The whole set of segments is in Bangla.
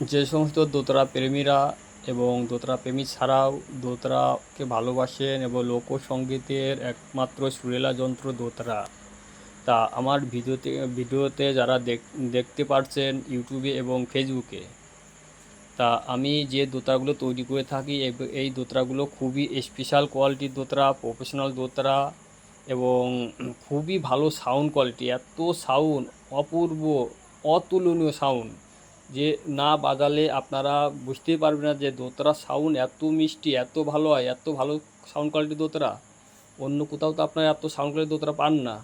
যে সমস্ত দোতরা প্রেমীরা এবং দোতরা প্রেমী ছাড়াও দোতরাকে ভালোবাসেন এবং লোকসঙ্গীতের একমাত্র সুরেলা যন্ত্র দোতরা। তা আমার ভিডিওতে ভিডিওতে যারা দেখ- দেখতে পারছেন ইউটিউবে এবং ফেসবুকে, তা আমি যে দোতরাগুলো তৈরি করে থাকি এই দোতরাগুলো খুবই স্পেশাল কোয়ালিটির দোতরা প্রফেশনাল দোতরা এবং খুবই ভালো সাউন্ড কোয়ালিটি এত সাউন্ড অপূর্ব, অতুলনীয় সাউন্ড যে না বাজালে আপনারা বুঝতেই পারবেন না যে দোতরা সাউন্ড এত মিষ্টি, এত ভালো হয়, এত ভালো সাউন্ড কোয়ালিটি দোতরা। অন্য কোথাও তো আপনারা এত সাউন্ড কোয়ালিটি দোতরা পান না।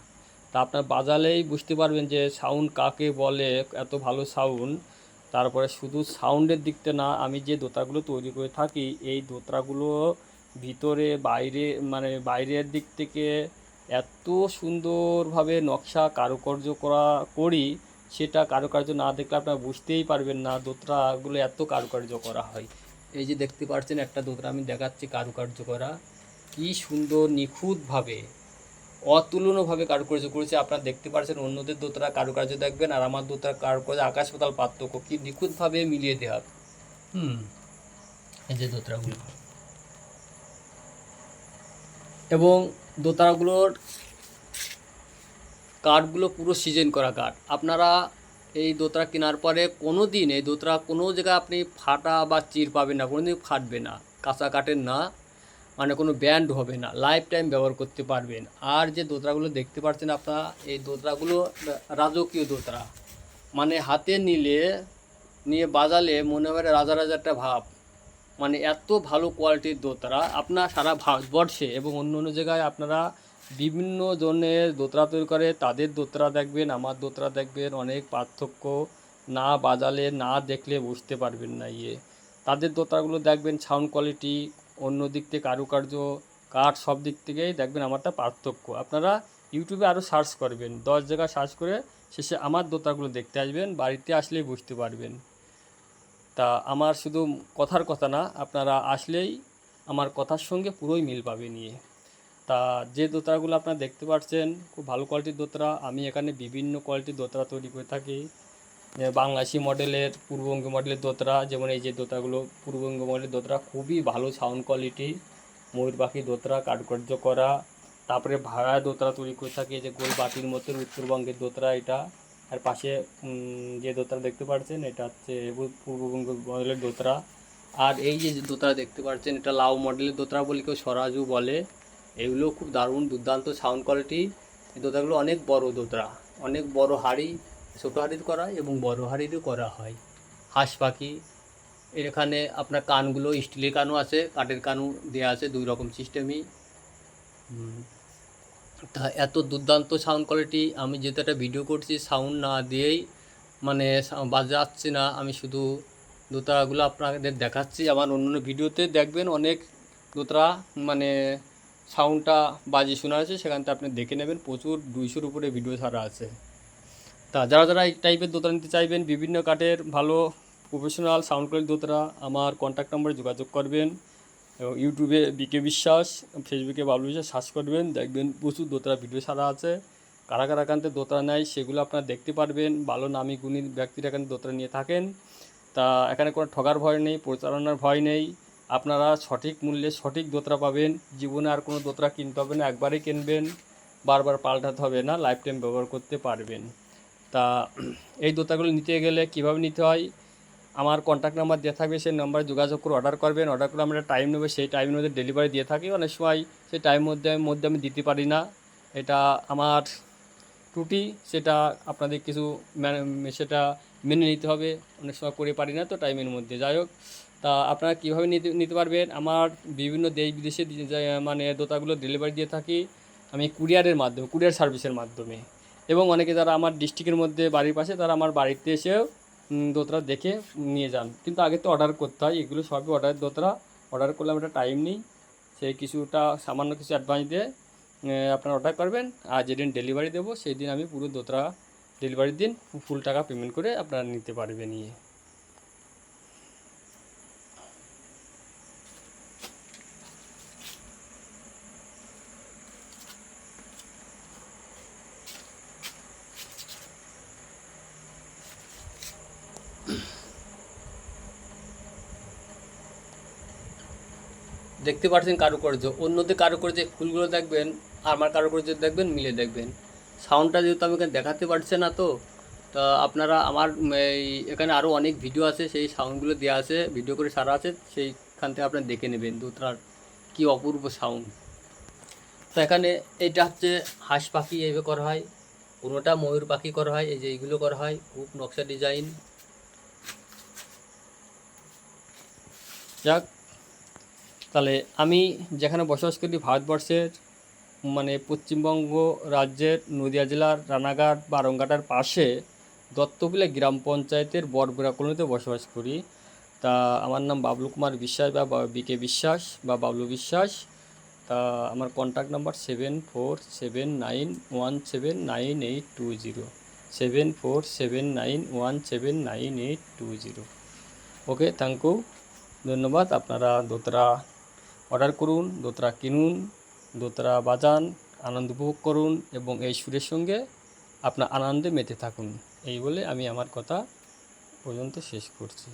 তা আপনার বাজালেই বুঝতে পারবেন যে সাউন্ড কাকে বলে, এত ভালো সাউন্ড তারপরে শুধু সাউন্ডের দিকতে না, আমি যে দোতাগুলো তৈরি করে থাকি, এই দোতরাগুলো ভিতরে, বাইরে মানে বাইরের দিক থেকে এত সুন্দরভাবে নকশা কারুকার্য করা করি সেটা কারুকার্য না দেখলে আপনারা বুঝতেই পারবেন না দোতরাগুলো এত কারুকার্য করা হয়। এই যে দেখতে পাচ্ছেন একটা দোতরা আমি দেখাচ্ছি কারুকার্য করা। কি সুন্দর, নিখুঁতভাবে, অতুলনীয়ভাবে কারুকার্য করেছে। আপনারা দেখতে পাচ্ছেন অন্যদের দোতরা কারুকার্য দেখবেন আর আমার দোতরা কারুকার্য আকাশ পাতাল পার্থক্য। কি নিখুঁতভাবে মিলিয়ে দেওয়া হুম, এই যে দোতরাগুলো এবং দোতরাগুলোর কাঠগুলো পুরো সিজন করা কাঠ। আপনারা এই দোতরা কেনার পরে কোনো দিন এই দোতরা কোনো জায়গায় আপনি ফাটা বা চির পাবেন না, কোনো দিন ফাটবে না, কাঁচা কাঠের না মানে কোনো ব্যান্ড হবে না, লাইফ টাইম ব্যবহার করতে পারবেন। আর যে দোতরাগুলো দেখতে পাচ্ছেন আপনারা, এই দোতরাগুলো রাজকীয় দোতরা মানে হাতে নিলে, নিয়ে বাজালে মনে হয় রাজা রাজা একটা ভাব। মানে এত ভালো কোয়ালিটির দোতরা আপনার সারা ভারতবর্ষে এবং অন্য অন্য জায়গায় আপনারা বিভিন্ন জনের দোতরা তৈরি করে, তাদের দোতরা দেখবেন, আমার দোতরা দেখবেন, অনেক পার্থক্য না বাজালে, না দেখলে বুঝতে পারবেন না ইয়ে। তাদের দোতরাগুলো দেখবেন সাউন্ড কোয়ালিটি অন্য দিক থেকে কারুকার্য, কাঠ সব দিক থেকেই দেখবেন আমারটা পার্থক্য। আপনারা ইউটিউবে আরও সার্চ করবেন, দশ জায়গায় সার্চ করে শেষে আমার দোতরাগুলো দেখতে আসবেন, বাড়িতে আসলেই বুঝতে পারবেন। তা আমার শুধু কথার কথা না, আপনারা আসলেই আমার কথার সঙ্গে পুরোই মিল পাবে নিয়ে তা যে দোতরাগুলো আপনারা দেখতে পাচ্ছেন খুব ভালো কোয়ালিটির দোতরা। আমি এখানে বিভিন্ন কোয়ালিটির দোতরা তৈরি করে থাকি। বাংলাদেশি মডেলের পূর্ববঙ্গ মডেলের দোতরা, যেমন এই যে দোতরাগুলো, পূর্ববঙ্গ মডেলের দোতরা খুবই ভালো সাউন্ড কোয়ালিটি ময়ূর পাখি দোতরা কারুকার্য করা। তারপরে ভাড়া দোতরা তৈরি করে থাকি যে গোল বাটির মতো উত্তরবঙ্গের দোতরা এটা। আর পাশে যে দোতরা দেখতে পাচ্ছেন এটা হচ্ছে পূর্ববঙ্গ মডেলের দোতরা। আর এই যে দোতরা দেখতে পাচ্ছেন এটা লাউ মডেলের দোতরা বলে কেউ সরাজু বলে। এগুলো খুব দারুণ দুর্দান্ত সাউন্ড কোয়ালিটি এই দোতরাগুলো অনেক বড় দোতরা, অনেক বড় হাড়ি, ছোটো হাড়ির করা এবং বড় হাড়িরও করা হয়। হাঁস পাখি এখানে আপনার কানগুলো স্টিলের কানও আছে, কাঠের কানও দেওয়া আছে দুই রকম সিস্টেমই তা এত দুর্দান্ত সাউন্ড কোয়ালিটি আমি যেহেতু একটা ভিডিও করছি সাউন্ড না দিয়েই মানে বাজাচ্ছি না, আমি শুধু দোতরাগুলো আপনাদের দেখাচ্ছি। আমার অন্য ভিডিওতে দেখবেন অনেক দোতরা মানে সাউন্ডটা বাজে শোনা আছে সেখান থেকে আপনি দেখে নেবেন। প্রচুর দুইশোর উপরে ভিডিও ছাড়া আছে। তা যারা যারা এই টাইপের দোতরা নিতে চাইবেন, বিভিন্ন কাঠের ভালো প্রফেশনাল সাউন্ড কোয়ালিটি দোতরা আমার কন্ট্যাক্ট নম্বরে যোগাযোগ করবেন এবং ইউটিউবে বিকে বিশ্বাস ফেসবুকে বাবলু বিশ্বাস সার্চ করবেন, দেখবেন প্রচুর দোতরা ভিডিও ছাড়া আছে। কারা কারা থেকে দোতরা নেয়, সেগুলো আপনারা দেখতে পারবেন। ভালো নামি গুণী ব্যক্তিরা এখানে দোতরা নিয়ে থাকেন। তা এখানে কোনো ঠগার ভয় নেই, প্রচারণার ভয় নেই। আপনারা সঠিক মূল্যে সঠিক দোতরা পাবেন। জীবনে আর কোনো দোতরা কিনতে হবে না, একবারই কিনবেন। বারবার পাল্টাতে হবে না লাইফ টাইম ব্যবহার করতে পারবেন। তা এই দোতাগুলো নিতে গেলে কীভাবে নিতে হয়? আমার কন্ট্যাক্ট নাম্বার দেওয়া থাকবে, সেই নাম্বারে যোগাযোগ করে অর্ডার করবেন। অর্ডার করে আমরা টাইম নেবে, সেই টাইমের মধ্যে ডেলিভারি দিয়ে থাকি। অনেক সময় সেই টাইমের মধ্যে মধ্যে আমি দিতে পারি না। এটা আমার ত্রুটি, সেটা আপনাদের কিছু মানে- সেটা মেনে নিতে হবে। অনেক সময় করে পারি না, তো টাইমের মধ্যে। যাই হোক তা আপনারা কীভাবে নিতে নিতে পারবেন? আমার বিভিন্ন দেশ বিদেশে মানে দোতাগুলো ডেলিভারি দিয়ে থাকি, আমি কুরিয়ারের মাধ্যমে, কুরিয়ার সার্ভিসের মাধ্যমে। এবং অনেকে যারা আমার ডিস্ট্রিক্টের মধ্যে বাড়ির পাশে, তারা আমার বাড়িতে এসেও দোতরা দেখে নিয়ে যান। কিন্তু আগে তো অর্ডার করতে হয়, এগুলো সবই অর্ডার দোতরা অর্ডার করলে আমরা টাইম নিই। সেই কিছুটা সামান্য কিছু অ্যাডভান্স দিয়ে আপনারা অর্ডার করবেন। আর যেদিন ডেলিভারি দেবো সেই দিন আমি পুরো দোতরা ডেলিভারির দিন ফুল টাকা পেমেন্ট করে আপনারা নিতে পারবেন নিয়ে দেখতে পাচ্ছেন কারুকার্য। অন্যদের কারুকার্য ফুলগুলো দেখবেন, আমার কারুকার্য দেখবেন, মিলে দেখবেন। সাউন্ডটা যেহেতু আমি এখানে দেখাতে পারছি না তো, তা আপনারা আমার, এই, এখানে আরও অনেক ভিডিও আছে, সেই সাউন্ডগুলো দেওয়া আছে ভিডিও করে সারা আছে, সেইখান থেকে আপনারা দেখে নেবেন দোতরার কী অপূর্ব সাউন্ড। তো এখানে এটা হচ্ছে হাঁস পাখি এইভাবে করা হয় কোনোটা ময়ূর পাখি করা হয়, এই যে এইগুলো করা হয়, খুব নকশা ডিজাইন। যাক তাহলে আমি যেখানে বসবাস করি ভারতবর্ষের মানে পশ্চিমবঙ্গ রাজ্যের নদিয়া জেলার রানাঘাট বারংঘাটার পাশে দত্তবিলা গ্রাম পঞ্চায়েতের বরবরা কলোনিতে বসবাস করি। তা আমার নাম বাবলু কুমার বিশ্বাস বা বিকে বিশ্বাস বা বাবলু বিশ্বাস। তা আমার contact number seven four seven nine one seven nine eight two zero seven four seven nine one seven nine eight two zero okay thank you ধন্যবাদ। আপনারা দোতরা অর্ডার করুন, দোতরা কিনুন, দোতরা বাজান, আনন্দ উপভোগ করুন এবং এই সুরের সঙ্গে আপনার আনন্দে মেতে থাকুন। এই বলে আমি আমার কথা পর্যন্ত শেষ করছি।